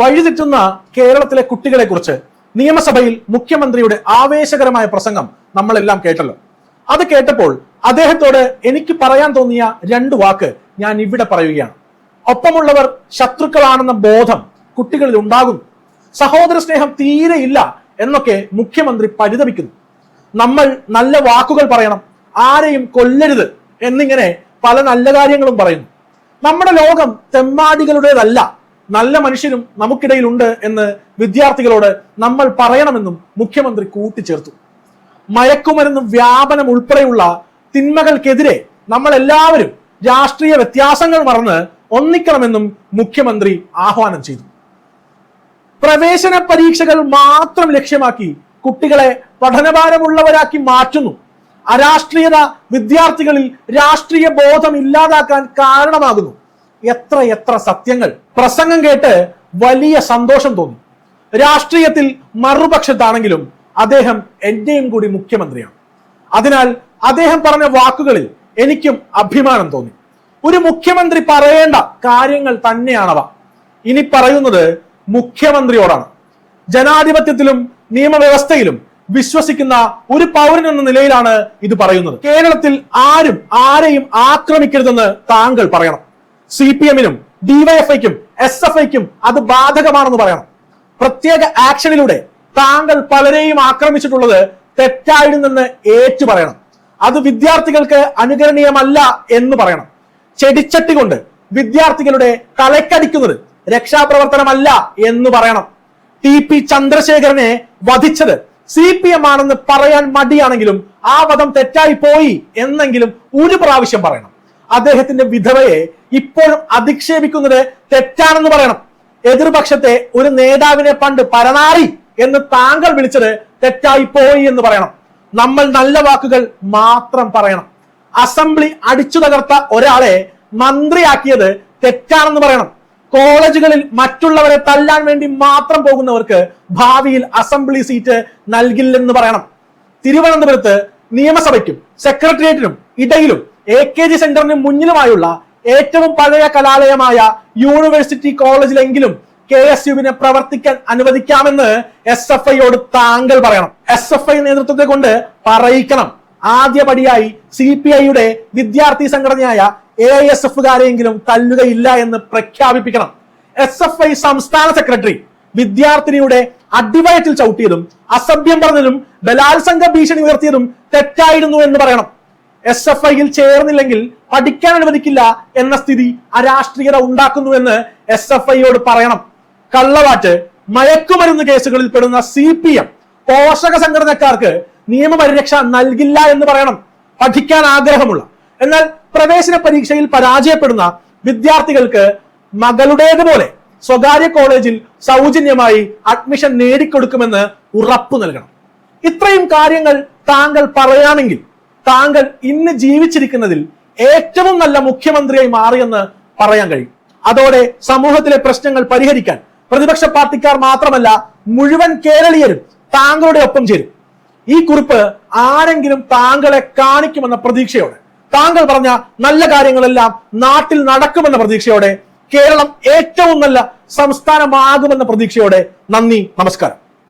വഴിതെറ്റുന്ന കേരളത്തിലെ കുട്ടികളെ കുറിച്ച് നിയമസഭയിൽ മുഖ്യമന്ത്രിയുടെ ആവേശകരമായ പ്രസംഗം നമ്മളെല്ലാം കേട്ടല്ലോ. അത് കേട്ടപ്പോൾ അദ്ദേഹത്തോട് എനിക്ക് പറയാൻ തോന്നിയ രണ്ട് വാക്ക് ഞാൻ ഇവിടെ പറയുകയാണ്. ഒപ്പമുള്ളവർ ശത്രുക്കളാണെന്ന ബോധം കുട്ടികളിൽ ഉണ്ടാകുന്നു. സഹോദര സ്നേഹം തീരെ ഇല്ല എന്നൊക്കെ മുഖ്യമന്ത്രി പരിതപിക്കുന്നു. നമ്മൾ നല്ല വാക്കുകൾ പറയണം ആരെയും കൊല്ലരുത് എന്നിങ്ങനെ പല നല്ല കാര്യങ്ങളും പറയുന്നു. നമ്മുടെ ലോകം തെമ്മാടികളുടേതല്ല. നല്ല മനുഷ്യരും നമുക്കിടയിലുണ്ട് എന്ന് വിദ്യാർത്ഥികളോട് നമ്മൾ പറയണമെന്നും മുഖ്യമന്ത്രി കൂട്ടിച്ചേർത്തു. മയക്കുമരുന്ന് വ്യാപനം ഉൾപ്പെടെയുള്ള തിന്മകൾക്കെതിരെ നമ്മൾ എല്ലാവരും രാഷ്ട്രീയ വ്യത്യാസങ്ങൾ മറന്ന് ഒന്നിക്കണമെന്നും മുഖ്യമന്ത്രി ആഹ്വാനം ചെയ്തു. പ്രവേശന പരീക്ഷകൾ മാത്രം ലക്ഷ്യമാക്കി കുട്ടികളെ പഠനഭാരമുള്ളവരാക്കി മാറ്റുന്നു. അരാഷ്ട്രീയത വിദ്യാർത്ഥികളിൽ രാഷ്ട്രീയ ബോധം ഇല്ലാതാക്കാൻ കാരണമാകുന്നു. എത്ര എത്ര സത്യങ്ങൾ. പ്രസംഗം കേട്ട് വലിയ സന്തോഷം തോന്നി. രാഷ്ട്രീയത്തിൽ മറുപക്ഷത്താണെങ്കിലും അദ്ദേഹം എന്റെയും കൂടി മുഖ്യമന്ത്രിയാണ്. അതിനാൽ അദ്ദേഹം പറഞ്ഞ വാക്കുകളിൽ എനിക്കും അഭിമാനം തോന്നി. ഒരു മുഖ്യമന്ത്രി പറയേണ്ട കാര്യങ്ങൾ തന്നെയാണവ. ഇനി പറയുന്നത് മുഖ്യമന്ത്രിയോടാണ്. ജനാധിപത്യത്തിലും നിയമവ്യവസ്ഥയിലും വിശ്വസിക്കുന്ന ഒരു പൗരൻ എന്ന നിലയിലാണ് ഇത് പറയുന്നത്. കേരളത്തിൽ ആരും ആരെയും ആക്രമിക്കരുതെന്ന് താങ്കൾ പറയണം. സി പി എമ്മിനും ഡിവൈഎഫ്ഐക്കും എസ് എഫ് ഐക്കും അത് ബാധകമാണെന്ന് പറയണം. പ്രത്യേക ആക്ഷനിലൂടെ താങ്കൾ പലരെയും ആക്രമിച്ചിട്ടുള്ളത് തെറ്റായിരുന്നെന്ന് ഏറ്റു പറയണം. അത് വിദ്യാർത്ഥികൾക്ക് അനുകരണീയമല്ല എന്ന് പറയണം. ചെടിച്ചട്ടി കൊണ്ട് വിദ്യാർത്ഥികളുടെ തലക്കടിക്കുന്നത് രക്ഷാപ്രവർത്തനമല്ല എന്ന് പറയണം. ടി പി ചന്ദ്രശേഖരനെ വധിച്ചത് സി പി എം ആണെന്ന് പറയാൻ മടിയാണെങ്കിലും ആ വധം തെറ്റായി പോയി എന്നെങ്കിലും ഒരു പ്രാവശ്യം പറയണം. അദ്ദേഹത്തിന്റെ വിധവയെ ഇപ്പോഴും അധിക്ഷേപിക്കുന്നത് തെറ്റാണെന്ന് പറയണം. എതിർപക്ഷത്തെ ഒരു നേതാവിനെ പണ്ട് പരനാറി എന്ന് താങ്കൾ വിളിച്ചത് തെറ്റായി പോയി എന്ന് പറയണം. നമ്മൾ നല്ല വാക്കുകൾ മാത്രം പറയണം. അസംബ്ലി അടിച്ചു തകർത്ത ഒരാളെ മന്ത്രിയാക്കിയത് തെറ്റാണെന്ന് പറയണം. കോളേജുകളിൽ മറ്റുള്ളവരെ തല്ലാൻ വേണ്ടി മാത്രം പോകുന്നവർക്ക് ഭാവിയിൽ അസംബ്ലി സീറ്റ് നൽകില്ലെന്ന് പറയണം. തിരുവനന്തപുരത്ത് നിയമസഭയ്ക്കും സെക്രട്ടേറിയറ്റിനും ഇടയിലും എ കെ ജി സെന്ററിന് മുന്നിലുമായുള്ള ഏറ്റവും പഴയ കലാലയമായ യൂണിവേഴ്സിറ്റി കോളേജിലെങ്കിലും കെ എസ് യുവിനെ പ്രവർത്തിക്കാൻ അനുവദിക്കാമെന്ന് എസ് എഫ് ഐയോട് താങ്കൾ പറയണം. എസ് എഫ് ഐ നേതൃത്വത്തെ കൊണ്ട് പറയിക്കണം. ആദ്യപടിയായി സി പി ഐയുടെ വിദ്യാർത്ഥി സംഘടനയായ എ എസ് എഫുകാരെയെങ്കിലും തല്ലുകയില്ല എന്ന് പ്രഖ്യാപിപ്പിക്കണം. എസ് എഫ് ഐ സംസ്ഥാന സെക്രട്ടറി വിദ്യാർത്ഥിനിയുടെ അടിവയറ്റിൽ ചവിട്ടിയതും അസഭ്യം പറഞ്ഞതും ബലാത്സംഗ ഭീഷണി ഉയർത്തിയതും തെറ്റായിരുന്നു എന്ന് പറയണം. എസ് എഫ് ഐയിൽ ചേർന്നില്ലെങ്കിൽ പഠിക്കാൻ അനുവദിക്കില്ല എന്ന സ്ഥിതി അരാഷ്ട്രീയത ഉണ്ടാക്കുന്നുവെന്ന് എസ് എഫ് ഐയോട് പറയണം. കള്ളവാറ്റ് മയക്കുമരുന്ന് കേസുകളിൽ പെടുന്ന സി പി എം പോഷക സംഘടനക്കാർക്ക് നിയമപരിരക്ഷ നൽകില്ല എന്ന് പറയണം. പഠിക്കാൻ ആഗ്രഹമുള്ള എന്നാൽ പ്രവേശന പരീക്ഷയിൽ പരാജയപ്പെടുന്ന വിദ്യാർത്ഥികൾക്ക് മകളുടേതുപോലെ സ്വകാര്യ കോളേജിൽ സൗജന്യമായി അഡ്മിഷൻ നേടിക്കൊടുക്കുമെന്ന് ഉറപ്പു നൽകണം. ഇത്രയും കാര്യങ്ങൾ താങ്കൾ പറയാമെങ്കിൽ താങ്കൾ ഇന്ന് ജീവിച്ചിരിക്കുന്നതിൽ ഏറ്റവും നല്ല മുഖ്യമന്ത്രിയായി മാറിയെന്ന് പറയാൻ കഴിയും. അതോടെ സമൂഹത്തിലെ പ്രശ്നങ്ങൾ പരിഹരിക്കാൻ പ്രതിപക്ഷ പാർട്ടിക്കാർ മാത്രമല്ല മുഴുവൻ കേരളീയരും താങ്കളുടെ ഒപ്പം ചേരും. ഈ കുറിപ്പ് ആരെങ്കിലും താങ്കളെ കാണിക്കുമെന്ന പ്രതീക്ഷയോടെ താങ്കൾ പറഞ്ഞ നല്ല കാര്യങ്ങളെല്ലാം നാട്ടിൽ നടക്കുമെന്ന പ്രതീക്ഷയോടെ കേരളം ഏറ്റവും നല്ല സംസ്ഥാനമാകുമെന്ന പ്രതീക്ഷയോടെ നന്ദി നമസ്കാരം.